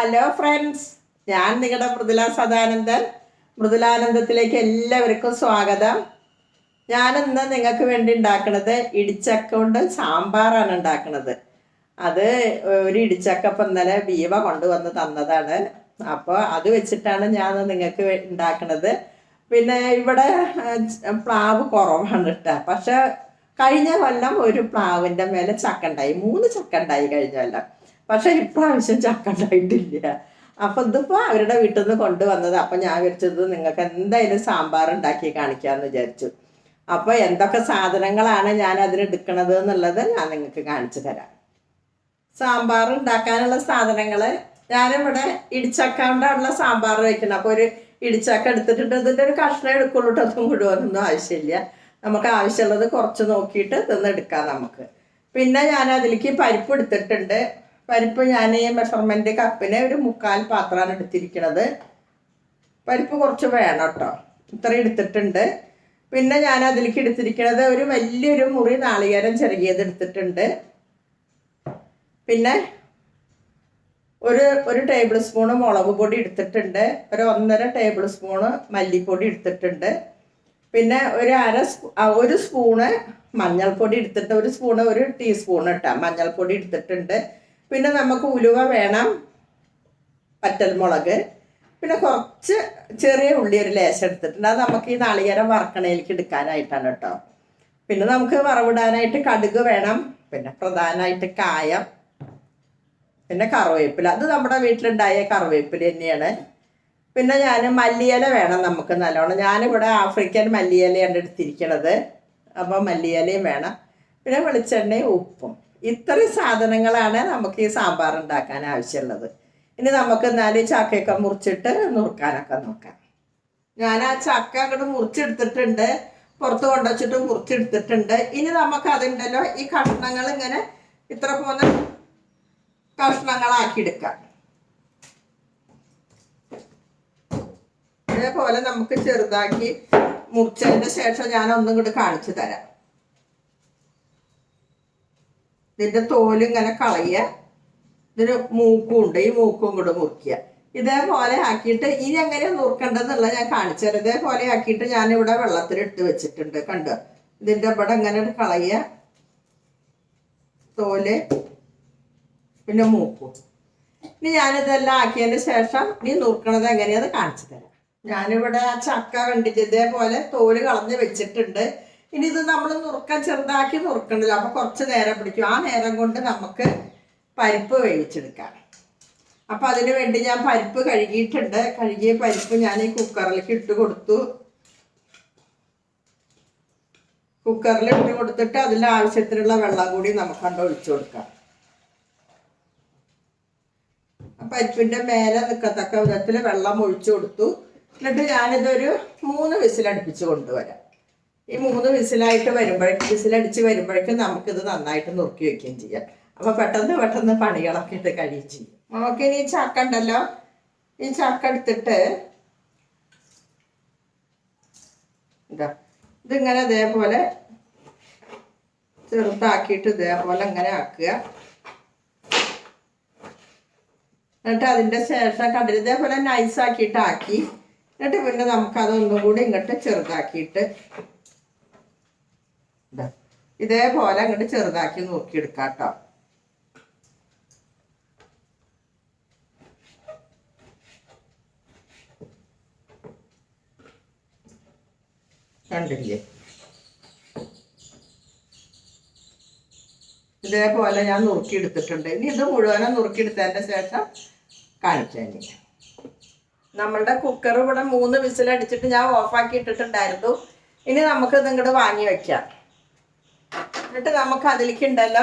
Hello friends ഞാൻ നിങ്ങളുടെ മൃദുല സദാനന്ദൻ. മൃദുലാനന്ദത്തിലേക്ക് എല്ലാവർക്കും സ്വാഗതം. ഞാനിന്ന് നിങ്ങൾക്ക് വേണ്ടി ഉണ്ടാക്കുന്നത് ഇടിച്ചക്ക കൊണ്ട് സാമ്പാറാണ് ഉണ്ടാക്കുന്നത്. അത് ഒരു ഇടിച്ചക്ക ഇപ്പം ഇന്നലെ ബീവ കൊണ്ടുവന്ന് തന്നതാണ്. അപ്പോൾ അത് വെച്ചിട്ടാണ് ഞാൻ നിങ്ങൾക്ക് ഉണ്ടാക്കുന്നത്. പിന്നെ ഇവിടെ പ്ലാവ് കുറവാണ് കേട്ടോ. പക്ഷെ കഴിഞ്ഞ കൊല്ലം ഒരു പ്ലാവിന്റെ മേലെ ചക്ക ഉണ്ടായി. മൂന്ന് ചക്ക ഉണ്ടായി കഴിഞ്ഞ കൊല്ലം. പക്ഷെ ഇപ്രാവശ്യം ചക്ക ഉണ്ടായിട്ടില്ല അപ്പൊ ഇതിപ്പോ അവരുടെ വീട്ടിൽ നിന്ന് കൊണ്ടുവന്നത്. അപ്പൊ ഞാൻ വിളിച്ചത് നിങ്ങൾക്ക് എന്തായാലും സാമ്പാർ ഉണ്ടാക്കി കാണിക്കാന്ന് വിചാരിച്ചു. അപ്പൊ എന്തൊക്കെ സാധനങ്ങളാണ് ഞാൻ അതിന് എടുക്കണത് എന്നുള്ളത് ഞാൻ നിങ്ങൾക്ക് കാണിച്ചു തരാം. സാമ്പാർ ഉണ്ടാക്കാനുള്ള സാധനങ്ങൾ ഞാനിവിടെ ഇടിച്ചക്ക കൊണ്ടുള്ള സാമ്പാർ വെക്കണം അപ്പോൾ ഒരു ഇടിച്ചക്ക എടുത്തിട്ടുണ്ട്. ഇതിന്റെ ഒരു കഷ്ണം എടുക്കുള്ളൂ കേട്ടോ. അതും മുഴുവനൊന്നും ആവശ്യമില്ല. നമുക്ക് ആവശ്യമുള്ളത് കുറച്ച് നോക്കിയിട്ട് ഇതൊന്ന് എടുക്കാം നമുക്ക്. പിന്നെ ഞാൻ അതിലേക്ക് പരിപ്പ് എടുത്തിട്ടുണ്ട്. പരിപ്പ് ഞാൻ ഈ മെഷർമെന്റ് കപ്പിന് ഒരു മുക്കാൽ പാത്രമാണ് എടുത്തിരിക്കുന്നത് പരിപ്പ് കുറച്ച് വേണം കേട്ടോ. ഇത്ര എടുത്തിട്ടുണ്ട്. പിന്നെ ഞാൻ അതിലേക്ക് എടുത്തിരിക്കുന്നത് ഒരു വലിയൊരു മുറി നാളികേരം ചെറുകിയത് എടുത്തിട്ടുണ്ട്. പിന്നെ ഒരു ഒരു ടേബിൾ സ്പൂണ് മുളക് പൊടി എടുത്തിട്ടുണ്ട്. ഒരു ഒന്നര ടേബിൾ സ്പൂണ് മല്ലിപ്പൊടി എടുത്തിട്ടുണ്ട്. പിന്നെ ഒരു അര ഒരു സ്പൂണ് മഞ്ഞൾപ്പൊടി എടുത്തിട്ട് ഒരു സ്പൂണ് ഒരു ടീസ്പൂൺ ഇട്ട മഞ്ഞൾപ്പൊടി എടുത്തിട്ടുണ്ട്. പിന്നെ നമുക്ക് ഉലുവ വേണം പറ്റൽമുളക് പിന്നെ കുറച്ച് ചെറിയ ഉള്ളി ഒരു ലേശം എടുത്തിട്ടുണ്ട്. അത് നമുക്ക് ഈ നാളികേരം വറക്കണയിലേക്ക് എടുക്കാനായിട്ടാണ് കേട്ടോ. പിന്നെ നമുക്ക് വറവിടാനായിട്ട് കടുക് വേണം പിന്നെ പ്രധാനമായിട്ട് കായം പിന്നെ കറിവേപ്പില. അത് നമ്മുടെ വീട്ടിലുണ്ടായ കറിവേപ്പില തന്നെയാണ്. പിന്നെ ഞാൻ മല്ലിയില വേണം നമുക്ക് നല്ലോണം. ഞാനിവിടെ ആഫ്രിക്കൻ മല്ലിയിലയാണ് എടുത്തിരിക്കണത്. അപ്പോൾ മല്ലിയിലയും വേണം. പിന്നെ വെളിച്ചെണ്ണയും ഉപ്പും. ഇത്രയും സാധനങ്ങളാണ് നമുക്ക് ഈ സാമ്പാർ ഉണ്ടാക്കാൻ ആവശ്യമുള്ളത്. ഇനി നമുക്ക് എന്നാലും ചക്കയൊക്കെ മുറിച്ചിട്ട് നുറുക്കാനൊക്കെ നോക്കാം. ഞാൻ ആ ചക്ക അങ്ങോട്ട് മുറിച്ചെടുത്തിട്ടുണ്ട്. പുറത്ത് കൊണ്ടുവച്ചിട്ട് മുറിച്ചെടുത്തിട്ടുണ്ട്. ഇനി നമുക്ക് അതുണ്ടല്ലോ ഈ കഷ്ണങ്ങൾ ഇങ്ങനെ ഇത്ര പോലെ കഷ്ണങ്ങളാക്കി എടുക്കാം. ഇതേപോലെ നമുക്ക് ചെറുതാക്കി മുറിച്ചതിന് ശേഷം ഞാൻ ഒന്നും കൂടി കാണിച്ചു തരാം. ഇതിന്റെ തോൽ ഇങ്ങനെ കളയുക ഇതിന് മൂക്കും ഉണ്ട് ഈ മൂക്കും കൂടെ മുറിക്കുക ഇതേപോലെ ആക്കിയിട്ട് ഇനി എങ്ങനെയാണ് നുറുക്കേണ്ടതെന്നുള്ളത് ഞാൻ കാണിച്ചു ഇതേപോലെ ആക്കിയിട്ട് ഞാൻ ഇവിടെ വെള്ളത്തിലിട്ട് വെച്ചിട്ടുണ്ട് കണ്ടോ? ഇതിന്റെ ഇവിടെ ഇങ്ങനെ കളയുക തോൽ പിന്നെ മൂക്കും. ഇനി ഞാനിതെല്ലാം ആക്കിയതിന് ശേഷം ഇനി നുറുക്കണത് എങ്ങനെയാന്ന് കാണിച്ചു തരാം. ഞാനിവിടെ ആ ചക്ക കണ്ടിട്ട് ഇതേപോലെ തോൽ കളഞ്ഞ് വെച്ചിട്ടുണ്ട്. ഇനി ഇത് നമ്മൾ നുറുക്കാൻ ചെറുതാക്കി നുറുക്കണ്ടല്ലോ. അപ്പോൾ കുറച്ച് നേരം പിടിക്കും. ആ നേരം കൊണ്ട് നമുക്ക് പരിപ്പ് വേവിച്ചെടുക്കാം. അപ്പൊ അതിന് വേണ്ടി ഞാൻ പരിപ്പ് കഴുകിയിട്ടുണ്ട്. കഴുകിയ പരിപ്പ് ഞാൻ ഈ കുക്കറിലേക്ക് ഇട്ട് കൊടുത്തു. കുക്കറിൽ ഇട്ട് കൊടുത്തിട്ട് അതിൽ ആവശ്യത്തിനുള്ള വെള്ളം കൂടി നമുക്ക് കണ്ട് ഒഴിച്ചു കൊടുക്കാം. പരിപ്പിന്റെ മേലെ നിൽക്കത്തക്ക വിധത്തിൽ വെള്ളം ഒഴിച്ചു കൊടുത്തു. എന്നിട്ട് ഞാനിതൊരു മൂന്ന് വിസിലടുപ്പിച്ച് കൊണ്ടുവരാം. ഈ മൂന്ന് വിസിലായിട്ട് വരുമ്പോഴേക്കും വിസിലടിച്ച് വരുമ്പോഴേക്കും നമുക്കിത് നന്നായിട്ട് നുറുക്കി വെക്കുകയും ചെയ്യാം. അപ്പൊ പെട്ടെന്ന് പെട്ടെന്ന് പണികളൊക്കെ ഇട്ട് കഴിയും ചെയ്യും. നമുക്ക് ഇനി ചക്ക ഉണ്ടല്ലോ. ഈ ചക്ക എടുത്തിട്ട് എന്താ ഇതിങ്ങനെ ഇതേപോലെ ചെറുതാക്കിയിട്ട് ഇതേപോലെ ഇങ്ങനെ ആക്കുക. എന്നിട്ട് അതിന്റെ ശേഷം കണ്ടിട്ട് ഇതേപോലെ നൈസാക്കിയിട്ട് ആക്കി. എന്നിട്ട് പിന്നെ നമുക്കതൊന്നും കൂടി ഇങ്ങോട്ട് ചെറുതാക്കിയിട്ട്. ഇതേപോലെ അങ്ങോട്ട് ചെറുതാക്കി നോക്കിയെടുക്കാം കേട്ടോ കണ്ടില്ലേ? ഇതേപോലെ ഞാൻ നുറുക്കിയെടുത്തിട്ടുണ്ട്. ഇനി ഇത് മുഴുവനും നുറുക്കിയെടുത്തതിന്റെ ശേഷം കാണിച്ചു നമ്മളുടെ കുക്കർ ഇവിടെ മൂന്ന് വിസിലടിച്ചിട്ട് ഞാൻ ഓഫാക്കി ഇട്ടിട്ടുണ്ടായിരുന്നു. ഇനി നമുക്ക് ഇങ്ങോട്ട് വാങ്ങി വെക്കാം. എന്നിട്ട് നമുക്ക് അതിലേക്ക് ഉണ്ടല്ലോ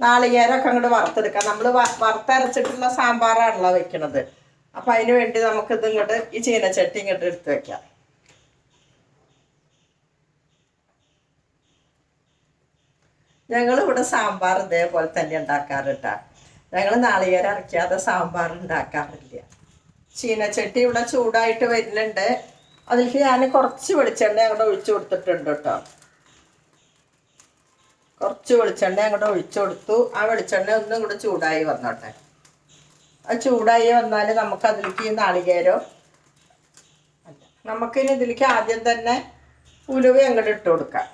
നാളികേരമൊക്കെ അങ്ങോട്ട് വറുത്തെടുക്കാം. നമ്മൾ വറുത്തരച്ചിട്ടുള്ള സാമ്പാറാണല്ലോ വെക്കണത്. അപ്പം അതിന് വേണ്ടി നമുക്കിത് ഇങ്ങോട്ട് ഈ ചീനച്ചട്ടി ഇങ്ങോട്ട് എടുത്ത് വെക്കാം. ഞങ്ങൾ ഇവിടെ സാമ്പാർ ഇതേപോലെ തന്നെ ഉണ്ടാക്കാറുണ്ട ഞങ്ങൾ നാളികേരം അരയ്ക്കാതെ സാമ്പാർ ഉണ്ടാക്കാറില്ല. ചീനച്ചട്ടി ഇവിടെ ചൂടായിട്ട് വരുന്നുണ്ട്. അതിലേക്ക് ഞാൻ കുറച്ച് വെളിച്ചെണ്ണ അങ്ങോട്ട് ഒഴിച്ചു കൊടുത്തിട്ടുണ്ട് കേട്ടോ. കുറച്ച് വെളിച്ചെണ്ണ അങ്ങോട്ട് ഒഴിച്ചു കൊടുത്തു. ആ വെളിച്ചെണ്ണ ഒന്നും കൂടെ ചൂടായി വന്നോട്ടെ. ആ ചൂടായി വന്നാൽ നമുക്ക് അതിലേക്ക് നാളികേരോ നമുക്കിനി ഇതിലേക്ക് ആദ്യം തന്നെ ഉലുവ അങ്ങോട്ട് ഇട്ട് കൊടുക്കാം.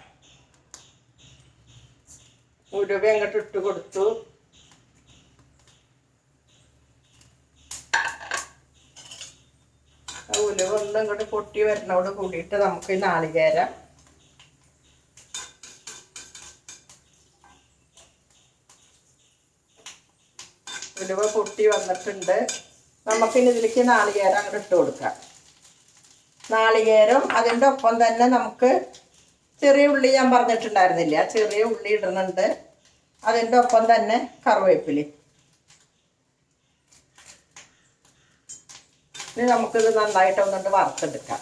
ഉലുവ അങ്ങോട്ട് ഇട്ട് കൊടുത്തു. ഉലുവ ഒന്നും ഇങ്ങോട്ട് പൊട്ടി വരുന്നതോട് കൂടിയിട്ട് നമുക്ക് ഈ നാളികേരം ഉലുവ പൊട്ടി വന്നിട്ടുണ്ട്. നമുക്കിനി ഇതിലേക്ക് നാളികേരം അങ്ങോട്ട് ഇട്ട് കൊടുക്കാം. നാളികേരം അതിന്റെ ഒപ്പം തന്നെ നമുക്ക് ചെറിയ ഉള്ളി ഞാൻ പറഞ്ഞിട്ടുണ്ടായിരുന്നില്ല? ചെറിയ ഉള്ളി ഇടുന്നുണ്ട്. അതിന്റെ ഒപ്പം തന്നെ കറിവേപ്പിലി ഇനി നമുക്കിത് നന്നായിട്ട് ഒന്നുകൊണ്ട് വറുത്തെടുക്കാം.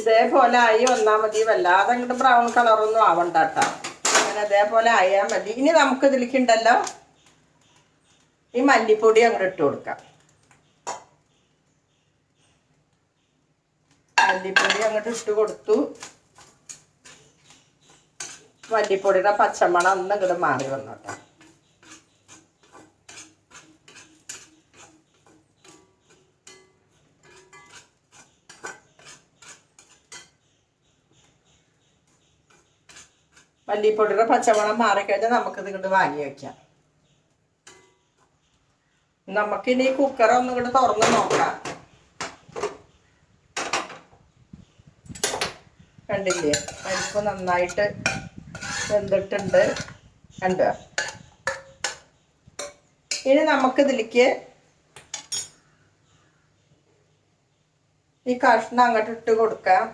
ഇതേപോലെ ആയി വന്നാൽ മതി. വല്ലാതെ അങ്ങോട്ട് ബ്രൗൺ കളറൊന്നും ആവണ്ട കേട്ടോ. അങ്ങനെ അതേപോലെ ആയാൽ മതി. ഇനി നമുക്ക് ഇതിലേക്ക് ഉണ്ടല്ലോ ഈ മല്ലിപ്പൊടി അങ്ങോട്ട് ഇട്ട് കൊടുക്കാം. മല്ലിപ്പൊടി അങ്ങോട്ട് ഇട്ട് കൊടുത്തു. മല്ലിപ്പൊടിയുടെ പച്ചമണം അന്ന് ഇങ്ങോട്ട് മാറി വന്നോട്ടെ മല്ലിപ്പൊടിയുടെ പച്ചമണം മാറിക്കഴിഞ്ഞാൽ നമുക്കിത് ഇങ്ങോട്ട് വാങ്ങി വെക്കാം. നമുക്കിനി കുക്കർ ഒന്നും കൂടെ തുറന്ന് നോക്കാം. കണ്ടില്ലേ? പരിപ്പ് നന്നായിട്ട് വെന്തിട്ടുണ്ട്. കണ്ടോ? ഇനി നമുക്കിതിലേക്ക് ഈ കഷ്ണം അങ്ങോട്ട് ഇട്ട് കൊടുക്കാം.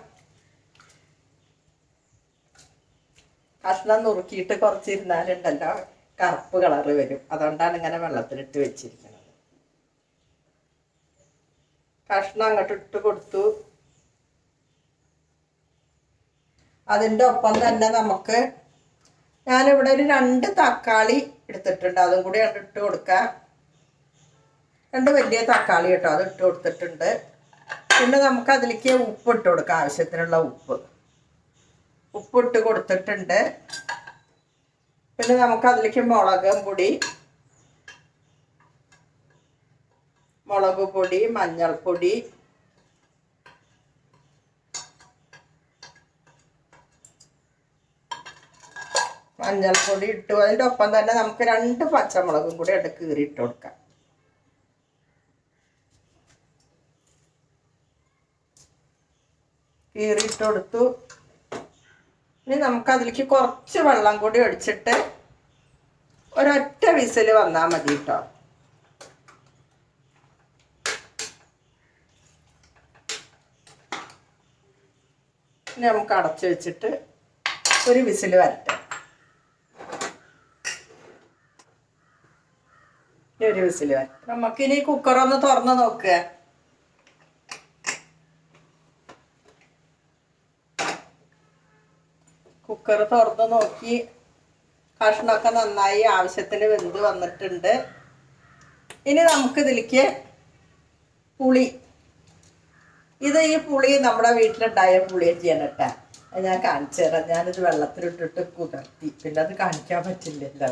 കഷ്ണം നുറുക്കിയിട്ട് കുറച്ചിരുന്നാലുണ്ടല്ലോ. കറുപ്പ് കളറ് വരും. അതുകൊണ്ടാണ് ഇങ്ങനെ വെള്ളത്തിലിട്ട് വെച്ചിരിക്കുന്നത്. കഷ്ണം അങ്ങോട്ട് ഇട്ട് കൊടുത്തു. അതിന്റെ ഒപ്പം തന്നെ നമുക്ക് ഞാനിവിടെ ഒരു രണ്ട് തക്കാളി എടുത്തിട്ടുണ്ട്. അതും കൂടി അങ്ങോട്ട് ഇട്ട് കൊടുക്കാം. രണ്ട് വലിയ തക്കാളി കേട്ടോ അത് ഇട്ട് കൊടുത്തിട്ടുണ്ട്. പിന്നെ നമുക്ക് അതിലേക്ക് ഉപ്പ് ഇട്ട് കൊടുക്കാം ആവശ്യത്തിനുള്ള ഉപ്പ്. ഉപ്പിട്ട് കൊടുത്തിട്ടുണ്ട്. പിന്നെ നമുക്ക് അതിലേക്ക് മുളകും പൊടി മുളക് പൊടി മഞ്ഞൾപ്പൊടി. മഞ്ഞൾപ്പൊടി ഇട്ടു. അതിന്റെ ഒപ്പം തന്നെ നമുക്ക് രണ്ട് പച്ചമുളകും കൂടി എടുത്ത് കീറി ഇട്ട് കൊടുക്കാം. കീറിയിട്ട് കൊടുത്തു. ഇനി നമുക്ക് അതിലേക്ക് കുറച്ച് വെള്ളം കൂടി ഒഴിച്ചിട്ട് ഒരൊറ്റ വിസിൽ വന്നാൽ മതി കേട്ടോ. ഇനി നമുക്ക് അടച്ചു വെച്ചിട്ട് ഒരു വിസിൽ വരട്ടെ. ഒരു വിസിൽ വരട്ടെ. നമുക്കിനി കുക്കറൊന്ന് തുറന്ന് നോക്കുക കുക്കർ തുറന്ന് നോക്കി. കഷ്ണമൊക്കെ നന്നായി ആവശ്യത്തിന് വെന്ത് വന്നിട്ടുണ്ട്. ഇനി നമുക്കിതിലേക്ക് പുളി ഇത് ഈ പുളി നമ്മുടെ വീട്ടിലുണ്ടായ പുളിയെ ചെയ്യണം കേട്ടാ അത് ഞാൻ കാണിച്ചു തരാം. ഞാനിത് വെള്ളത്തിലിട്ടിട്ട് കുതിർത്തി. പിന്നെ അത് കാണിക്കാൻ പറ്റില്ലല്ലോ.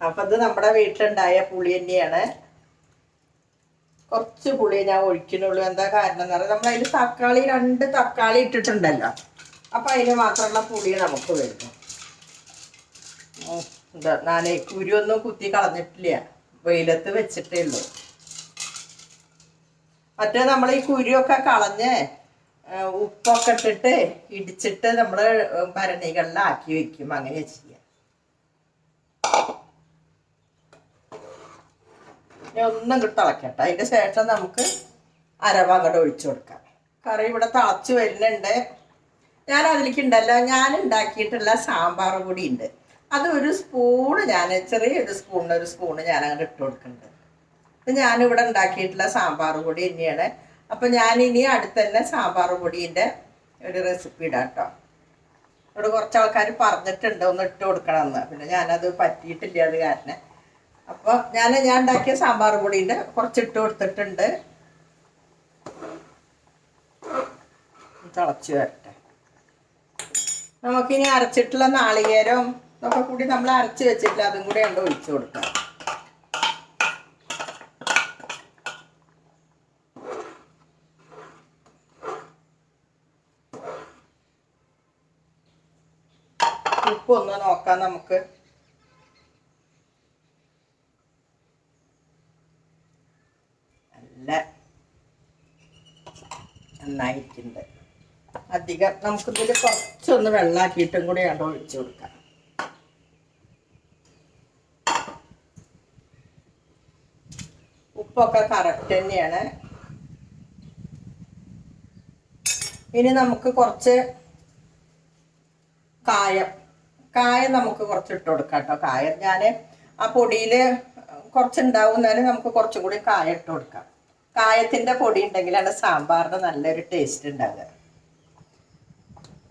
അപ്പം ഇത് നമ്മുടെ വീട്ടിലുണ്ടായ പുളി തന്നെയാണ് കുറച്ച് പുളി ഞാൻ ഒഴിക്കുന്നുള്ളൂ. എന്താ കാരണം എന്ന് പറഞ്ഞാൽ നമ്മൾ അതിൽ തക്കാളി രണ്ട് തക്കാളി ഇട്ടിട്ടുണ്ടല്ലോ. അപ്പം അതിന് മാത്രമുള്ള പുളി നമുക്ക് വരുന്നു ഞാൻ എന്താ ഞാൻ കുരുവൊന്നും കുത്തി കളഞ്ഞിട്ടില്ല. വെയിലത്ത് വെച്ചിട്ടേ ഉള്ളൂ. മറ്റേ നമ്മൾ ഈ കുരുവൊക്കെ കളഞ്ഞ് ഉപ്പൊക്കെ ഇട്ടിട്ട് ഇടിച്ചിട്ട് നമ്മൾ ഭരണികളിലാക്കി വെക്കും. അങ്ങനെ ചെയ്യാം. ഒന്നും തിളക്കട്ടെ അതിന്റെ ശേഷം നമുക്ക് അരവ ഒഴിച്ചു കൊടുക്കാം. കറി ഇവിടെ തിളച്ച് വരുന്നുണ്ട്. ഞാൻ അതിലേക്ക് ഉണ്ടല്ലോ ഞാൻ ഉണ്ടാക്കിയിട്ടുള്ള സാമ്പാർ പൊടി ഉണ്ട് അത് ഒരു സ്പൂണ് ഞാൻ ചെറിയൊരു സ്പൂണിന് ഒരു സ്പൂണ് ഞാൻ അങ്ങോട്ട് ഇട്ട് കൊടുക്കുന്നുണ്ട് ഇത് ഞാനിവിടെ ഉണ്ടാക്കിയിട്ടുള്ള സാമ്പാർ പൊടി തന്നെയാണ്. അപ്പം ഞാൻ ഇനി തന്നെ സാമ്പാർ പൊടീന്റെ ഒരു റെസിപ്പി ഇടാം കേട്ടോ ഇവിടെ കുറച്ച് ആൾക്കാർ പറഞ്ഞിട്ടുണ്ട് ഒന്ന് ഇട്ട് കൊടുക്കണമെന്ന്. പിന്നെ ഞാനത് പറ്റിയിട്ടില്ല അത് കാരണം. അപ്പോൾ ഞാൻ ഞാൻ ഉണ്ടാക്കിയ സാമ്പാർ പൊടീന്റെ കുറച്ച് ഇട്ട് കൊടുത്തിട്ടുണ്ട്. തിളച്ച് വരട്ടെ. നമുക്കിനി അരച്ചിട്ടുള്ള നാളികേരം ഒക്കെ കൂടി നമ്മൾ അരച്ച് വെച്ചിട്ടില്ല അതും കൂടി ഉണ്ട് ഒഴിച്ചു കൊടുക്കാം. ഉപ്പൊന്ന് നോക്കാം നമുക്ക്. നല്ല നന്നായിട്ടുണ്ട്. അധികം നമുക്കിതിൽ കുറച്ചൊന്ന് വെള്ളമാക്കിയിട്ടും കൂടി അവിടെ ഒഴിച്ചു കൊടുക്കാം. ഉപ്പൊക്കെ കറക്റ്റ് തന്നെയാണ്. ഇനി നമുക്ക് കുറച്ച് കായം കായം നമുക്ക് കുറച്ച് ഇട്ട് കൊടുക്കാം കേട്ടോ. കായം ഞാൻ ആ പൊടിയിൽ കുറച്ചുണ്ടാവും എന്നാലും നമുക്ക് കുറച്ചും കൂടി കായം ഇട്ട് കൊടുക്കാം. കായത്തിന്റെ പൊടി ഉണ്ടെങ്കിലാണ് സാമ്പാറിന് നല്ലൊരു ടേസ്റ്റ് ഉണ്ടാകുക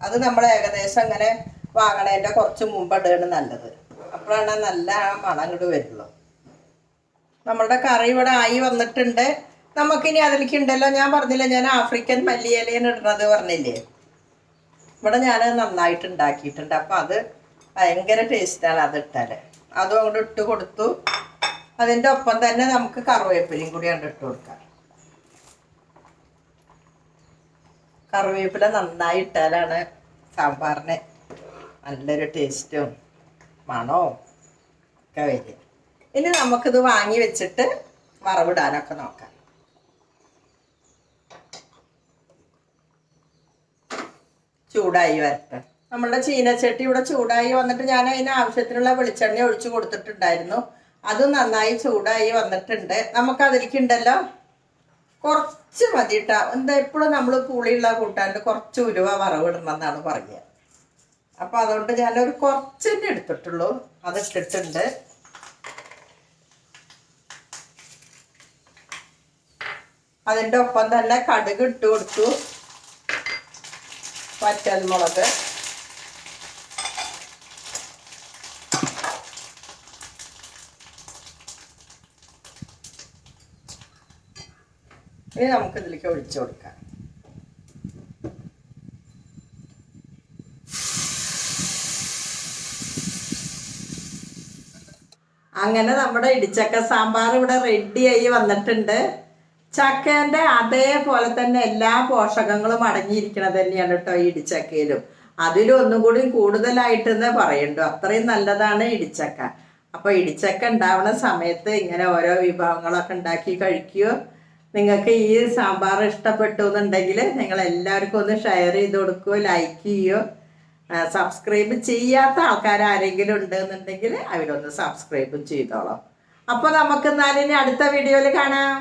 അത് നമ്മൾ ഏകദേശം അങ്ങനെ വാങ്ങണതിന്റെ കുറച്ച് മുമ്പ് ഇടുകയാണ് നല്ലത്. അപ്പോഴാണ് നല്ല ആ മണം ഇങ്ങോട്ട് വരുള്ളൂ. നമ്മളുടെ കറി ഇവിടെ ആയി വന്നിട്ടുണ്ട്. നമുക്കിനി അതിലേക്ക് ഉണ്ടല്ലോ. ഞാൻ പറഞ്ഞില്ല ഞാൻ ആഫ്രിക്കൻ മല്ലിയിലയാണ് ഇടുന്നത് പറഞ്ഞില്ലേ? ഇവിടെ ഞാൻ നന്നായിട്ട് ഉണ്ടാക്കിയിട്ടുണ്ട്. അപ്പം അത് ഭയങ്കര ടേസ്റ്റാണ് അത് ഇട്ടാൽ അതും അങ്ങോട്ട് ഇട്ട് കൊടുത്തു. അതിന്റെ ഒപ്പം തന്നെ നമുക്ക് കറിവേപ്പിലയും കൂടി അങ്ങോട്ട് ഇട്ട് കൊടുക്കാം. കറിവേപ്പില നന്നായി ഇട്ടാലാണ് സാമ്പാറിന് നല്ലൊരു ടേസ്റ്റും മണവും ഒക്കെ വരിക. ഇനി നമുക്കിത് വാങ്ങി വെച്ചിട്ട് വറവിടാനൊക്കെ നോക്കാം. ചൂടായി വരട്ടെ. നമ്മളുടെ ചീനച്ചട്ടി ഇവിടെ ചൂടായി വന്നിട്ട് ഞാൻ അതിന് ആവശ്യത്തിനുള്ള വെളിച്ചെണ്ണ ഒഴിച്ചു കൊടുത്തിട്ടുണ്ടായിരുന്നു. അത് നന്നായി ചൂടായി വന്നിട്ടുണ്ട്. നമുക്ക് അതിലേക്ക് ഉണ്ടല്ലോ കുറച്ച് മതി കേട്ടോ എന്താ എപ്പോഴും നമ്മൾ പുളിയുള്ള കൂട്ടാണ്ട് കുറച്ച് ഉലുവ വറവിടണം എന്നാണ് പറയുക അപ്പോൾ അതുകൊണ്ട് ഞാനൊരു കുറച്ച് തന്നെ എടുത്തിട്ടുള്ളൂ. അത് ഇട്ടിട്ടുണ്ട് അതിന്റെ ഒപ്പം തന്നെ കടുക് ഇട്ട് കൊടുത്തു. വറ്റൽമുളക്. ഇനി നമുക്ക് ഇതിലേക്ക് ഒഴിച്ചു കൊടുക്കാം. അങ്ങനെ നമ്മുടെ ഇടിച്ചക്ക സാമ്പാർ ഇവിടെ റെഡിയായി വന്നിട്ടുണ്ട്. ചക്കേന്റെ അതേപോലെ തന്നെ എല്ലാ പോഷകങ്ങളും അടങ്ങിയിരിക്കണത് തന്നെയാണ് കേട്ടോ ഈ ഇടിച്ചക്കയിലും. അതിലും ഒന്നും കൂടി കൂടുതലായിട്ടെന്ന് പറയണ്ടോ? അത്രയും നല്ലതാണ് ഇടിച്ചക്ക. അപ്പോൾ ഇടിച്ചക്ക ഉണ്ടാവുന്ന സമയത്ത് ഇങ്ങനെ ഓരോ വിഭവങ്ങളൊക്കെ ഉണ്ടാക്കി കഴിക്കുകയോ നിങ്ങൾക്ക് ഈ സാമ്പാർ ഇഷ്ടപ്പെട്ടു എന്നുണ്ടെങ്കിൽ നിങ്ങൾ എല്ലാവർക്കും ഒന്ന് ഷെയർ ചെയ്ത് കൊടുക്കുകയോ ലൈക്ക് ചെയ്യുകയോ സബ്സ്ക്രൈബ് ചെയ്യാത്ത ആൾക്കാർ ആരെങ്കിലും ഉണ്ട് എന്നുണ്ടെങ്കിൽ അവരൊന്ന് സബ്സ്ക്രൈബ് ചെയ്തോളാം. അപ്പോൾ നമുക്ക് എന്നാലിനി അടുത്ത വീഡിയോയിൽ കാണാം.